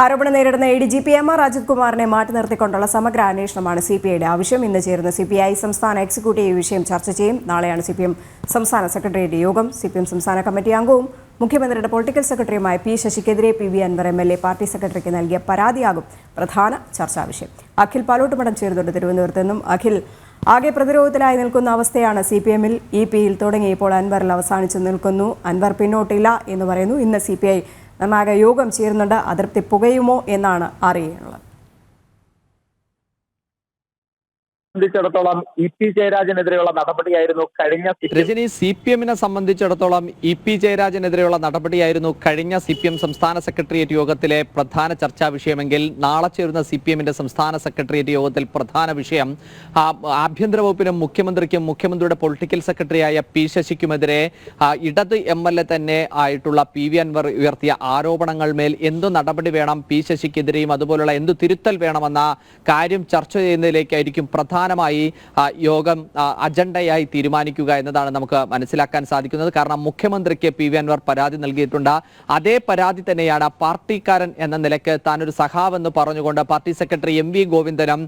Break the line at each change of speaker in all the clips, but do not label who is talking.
ആരോപണം നേരിടുന്ന A D G P M R Ajith കുമാറിനെ മാറ്റി നിർത്തിക്കൊണ്ടുള്ള സമഗ്ര അന്വേഷണമാണ് സി പി ഐയുടെ ആവശ്യം. ഇന്ന് ചേരുന്ന സി പി ഐ സംസ്ഥാന എക്സിക്യൂട്ടീവ് വിഷയം ചർച്ച ചെയ്യും. നാളെയാണ് സി പി എം സംസ്ഥാന സെക്രട്ടേറിയറ്റ് യോഗം. സി പി എം സംസ്ഥാന കമ്മിറ്റി അംഗവും മുഖ്യമന്ത്രിയുടെ പൊളിറ്റിക്കൽ സെക്രട്ടറിയുമായ P ശശിക്കെതിരെ P V Anvar M L A party സെക്രട്ടറിക്ക് നൽകിയ പരാതിയാകും പ്രധാന ചർച്ചാ വിഷയം. അഖിൽ പാലോട്ടുമടം ചേരുന്നുണ്ട് തിരുവനന്തപുരത്ത് നിന്നും. അഖിൽ ആകെ പ്രതിരോധത്തിലായി നിൽക്കുന്ന അവസ്ഥയാണ് സി പി എമ്മിൽ ഇ പിയിൽ തുടങ്ങി ഇപ്പോൾ അൻവറിൽ അവസാനിച്ചു നിൽക്കുന്നു. അൻവർ പിന്നോട്ടില്ല എന്ന് പറയുന്നു. ഇന്ന് സി പി ഐ നിർണായക യോഗം ചേരുന്നുണ്ട്. അതൃപ്തി പുകയുമോ എന്നാണ് അറിയാനുള്ളത്
സംബന്ധിച്ചിടത്തോളം ഇ പി ജയരാജനെതിരെയുള്ള നടപടിയായിരുന്നു കഴിഞ്ഞ
രജനി സി പി എമ്മിനെ സംബന്ധിച്ചിടത്തോളം ഇ പി ജയരാജനെതിരെയുള്ള നടപടിയായിരുന്നു കഴിഞ്ഞ സി പി എം സംസ്ഥാന സെക്രട്ടേറിയറ്റ് യോഗത്തിലെ പ്രധാന ചർച്ചാ വിഷയമെങ്കിൽ നാളെ ചേരുന്ന സി പി എമ്മിന്റെ സംസ്ഥാന സെക്രട്ടേറിയറ്റ് യോഗത്തിൽ പ്രധാന വിഷയം ആഭ്യന്തര വകുപ്പിനും മുഖ്യമന്ത്രിക്കും മുഖ്യമന്ത്രിയുടെ പൊളിറ്റിക്കൽ സെക്രട്ടറിയായ പി ശശിക്കുമെതിരെ ഇടത് എം എൽ എ തന്നെ ആയിട്ടുള്ള പി വി അൻവർ ഉയർത്തിയ ആരോപണങ്ങൾ മേൽ എന്തു നടപടി വേണം പി ശശിക്കെതിരെയും അതുപോലുള്ള എന്തു തിരുത്തൽ വേണമെന്ന കാര്യം ചർച്ച ചെയ്യുന്നതിലേക്കായിരിക്കും പ്രധാനമായി യോഗം അജണ്ടയായി തീരുമാനിക്കുക എന്നതാണ് നമുക്ക് മനസ്സിലാക്കാൻ സാധിക്കുന്നത്. കാരണം മുഖ്യമന്ത്രിക്ക് പി. വി. അൻവർ പരാതി നൽകിയിട്ടുണ്ട്. അതേ പരാതി തന്നെയാണ് പാർട്ടിക്കാരൻ എന്ന നിലയ്ക്ക് താനൊരു സഖാവെന്ന് പറഞ്ഞുകൊണ്ട് പാർട്ടി സെക്രട്ടറി എം വി ഗോവിന്ദനും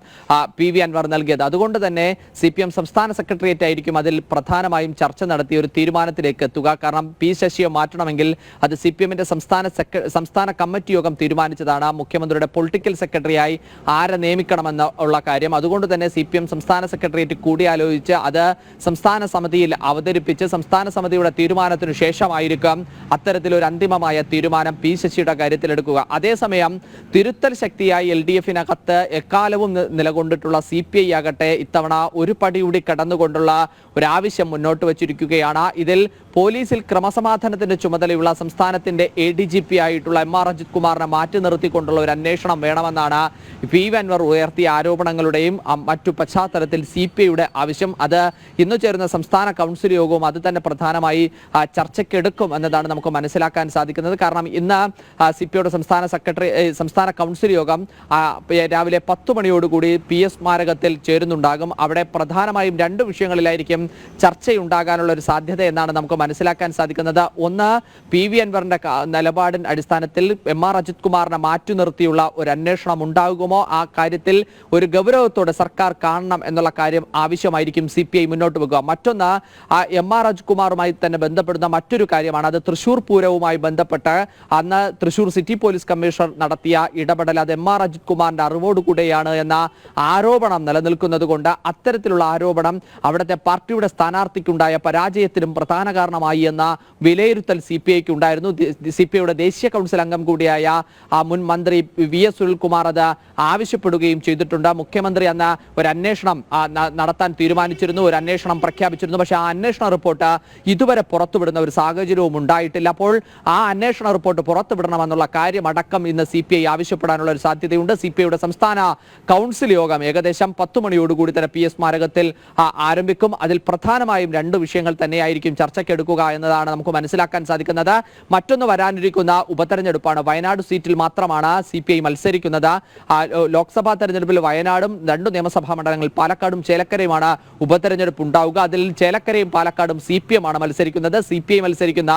പി. വി. അൻവർ നൽകിയത്. അതുകൊണ്ട് തന്നെ സി പി എം സംസ്ഥാന സെക്രട്ടേറിയറ്റ് ആയിരിക്കും അതിൽ പ്രധാനമായും ചർച്ച നടത്തി ഒരു തീരുമാനത്തിലേക്ക് എത്തുക. കാരണം പി. ശശിയെ മാറ്റണമെങ്കിൽ അത് സി പി എമ്മിന്റെ സംസ്ഥാന സംസ്ഥാന കമ്മിറ്റി യോഗം തീരുമാനിച്ചതാണ്. മുഖ്യമന്ത്രിയുടെ പൊളിറ്റിക്കൽ സെക്രട്ടറിയായി ആരെ നിയമിക്കണമെന്ന് ഉള്ള കാര്യം. അതുകൊണ്ട് തന്നെ സി പി എം സംസ്ഥാന സെക്രട്ടേറിയറ്റ് കൂടിയാലോചിച്ച് അത് സംസ്ഥാന സമിതിയിൽ അവതരിപ്പിച്ച് സംസ്ഥാന സമിതിയുടെ തീരുമാനത്തിനു ശേഷമായിരിക്കും അത്തരത്തിലൊരു അന്തിമമായ തീരുമാനം പി ശശിയുടെ കാര്യത്തിലെടുക്കുക. അതേസമയം തിരുത്തൽ ശക്തിയായി എൽ ഡി എഫിനകത്ത് എക്കാലവും നിലകൊണ്ടിട്ടുള്ള സി പി ഐ ആകട്ടെ ഇത്തവണ ഒരു പടി കൂടി കടന്നുകൊണ്ടുള്ള ഒരാവശ്യം മുന്നോട്ട് വച്ചിരിക്കുകയാണ്. ഇതിൽ പോലീസിൽ ക്രമസമാധാനത്തിന്റെ ചുമതലയുള്ള സംസ്ഥാനത്തിന്റെ എ ഡി ജി പി ആയിട്ടുള്ള എം ആർ അജിത് കുമാറിനെ മാറ്റി നിർത്തിക്കൊണ്ടുള്ള ഒരു അന്വേഷണം വേണമെന്നാണ് പി വി അൻവർ ഉയർത്തിയ ആരോപണങ്ങളുടെയും മറ്റു മറ്റു പശ്ചാത്തലത്തിൽ സി പി ഐയുടെ ആവശ്യം. അത് ഇന്ന് ചേരുന്ന സംസ്ഥാന കൗൺസിൽ യോഗവും അത് തന്നെ പ്രധാനമായി ചർച്ചയ്ക്കെടുക്കും എന്നതാണ് നമുക്ക് മനസ്സിലാക്കാൻ സാധിക്കുന്നത്. കാരണം ഇന്ന് സി പി ഐയുടെ സംസ്ഥാന സെക്രട്ടറി സംസ്ഥാന കൗൺസിൽ യോഗം രാവിലെ പത്ത് മണിയോടുകൂടി പി എസ് സ്മാരകത്തിൽ ചേരുന്നുണ്ടാകും. അവിടെ പ്രധാനമായും രണ്ട് വിഷയങ്ങളിലായിരിക്കും ചർച്ചയുണ്ടാകാനുള്ള ഒരു സാധ്യത എന്നാണ് നമുക്ക് മനസ്സിലാക്കാൻ സാധിക്കുന്നത്. ഒന്ന് പി വി അൻവറിന്റെ നിലപാടിൻ അടിസ്ഥാനത്തിൽ എം ആർ അജിത് കുമാറിനെ മാറ്റി നിർത്തിയുള്ള ഒരു അന്വേഷണം ഉണ്ടാകുമോ? ആ കാര്യത്തിൽ ഒരു ഗൗരവത്തോടെ സർക്കാർ കാണണം എന്നുള്ള കാര്യം ആവശ്യമായിരിക്കും സി പി ഐ മുന്നോട്ട് വെക്കുക. മറ്റൊന്ന് ആ എം ആർ രാജ്കുമാറുമായി തന്നെ ബന്ധപ്പെടുന്ന മറ്റൊരു കാര്യമാണ്. അത് തൃശൂർ പൂരവുമായി ബന്ധപ്പെട്ട് അന്ന് തൃശൂർ സിറ്റി പോലീസ് കമ്മീഷണർ നടത്തിയ ഇടപെടൽ അത് എം ആർ അജിത് കുമാറിന്റെ അറിവോടുകൂടെയാണ് എന്ന ആരോപണം നിലനിൽക്കുന്നത് കൊണ്ട് അത്തരത്തിലുള്ള ആരോപണം അവിടുത്തെ പാർട്ടിയുടെ സ്ഥാനാർത്ഥിക്കുണ്ടായ പരാജയത്തിനും പ്രധാന കാരണമായി എന്ന വിലയിരുത്തൽ സി പി ഐക്ക് ഉണ്ടായിരുന്നു. സി പി ഐയുടെ ദേശീയ കൗൺസിൽ അംഗം കൂടിയായ ആ മുൻ മന്ത്രി വി എസ് സുനിൽകുമാർ അത് ആവശ്യപ്പെടുകയും ചെയ്തിട്ടുണ്ട്. മുഖ്യമന്ത്രി അന്ന് ഒരു അന്വേഷണം ന- നടത്താൻ തീരുമാനിച്ചിരുന്നു ഒരു അന്വേഷണം പ്രഖ്യാപിച്ചിരുന്നു. പക്ഷേ ആ അന്വേഷണ റിപ്പോർട്ട് ഇതുവരെ പുറത്തുവിടുന്ന ഒരു സാഹചര്യവും ഉണ്ടായിട്ടില്ല. അപ്പോൾ ആ അന്വേഷണ റിപ്പോർട്ട് പുറത്തുവിടണമെന്നുള്ള കാര്യമടക്കം ഇന്ന് സി പി ഐ ആവശ്യപ്പെടാനുള്ള ഒരു സാധ്യതയുണ്ട്. സി പി ഐയുടെ സംസ്ഥാന കൗൺസിൽ യോഗം ഏകദേശം പത്ത് മണിയോടുകൂടി തന്നെ പി എസ് സ്മാരകത്തിൽ ആരംഭിക്കും. അതിൽ പ്രധാനമായും രണ്ട് വിഷയങ്ങൾ തന്നെയായിരിക്കും ചർച്ചയ്ക്കെടുക്കുക എന്നതാണ് നമുക്ക് മനസ്സിലാക്കാൻ സാധിക്കുന്നത്. മറ്റൊന്ന് വരാനിരിക്കുന്ന ഉപതെരഞ്ഞെടുപ്പാണ്. വയനാട് സീറ്റിൽ മാത്രമാണ് സി മത്സരിക്കുന്നത്. ലോക്സഭാ തെരഞ്ഞെടുപ്പിൽ വയനാടും രണ്ടു നിയമസഭാ മണ്ഡലങ്ങളിൽ പാലക്കാടും ചേലക്കരയുമാണ് ഉപതെരഞ്ഞെടുപ്പ് ഉണ്ടാവുക. അതിൽ ചേലക്കരയും പാലക്കാടും സി പി എം ആണ് മത്സരിക്കുന്നത്. സി പി ഐ മത്സരിക്കുന്ന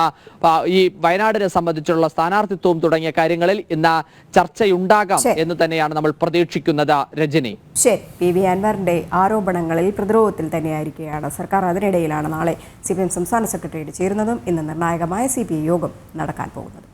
ഈ വയനാടിനെ സംബന്ധിച്ചുള്ള സ്ഥാനാർത്ഥിത്വം തുടങ്ങിയ കാര്യങ്ങളിൽ ഇന്ന് ചർച്ചയുണ്ടാകാം എന്ന് തന്നെയാണ് നമ്മൾ പ്രതീക്ഷിക്കുന്നത്. രജനി.
ശരി. പി. വി. അൻവറിന്റെ ആരോപണങ്ങളിൽ പ്രതിരോധത്തിൽ തന്നെയായിരിക്കുകയാണ്. സർക്കാർ അതിനിടയിലാണ് നാളെ സി പി എം സംസ്ഥാന സെക്രട്ടറിയേറ്റ് ചേരുന്നതും ഇന്ന് നിർണായകമായ സി പി ഐ യോഗം നടക്കാൻ പോകുന്നത്.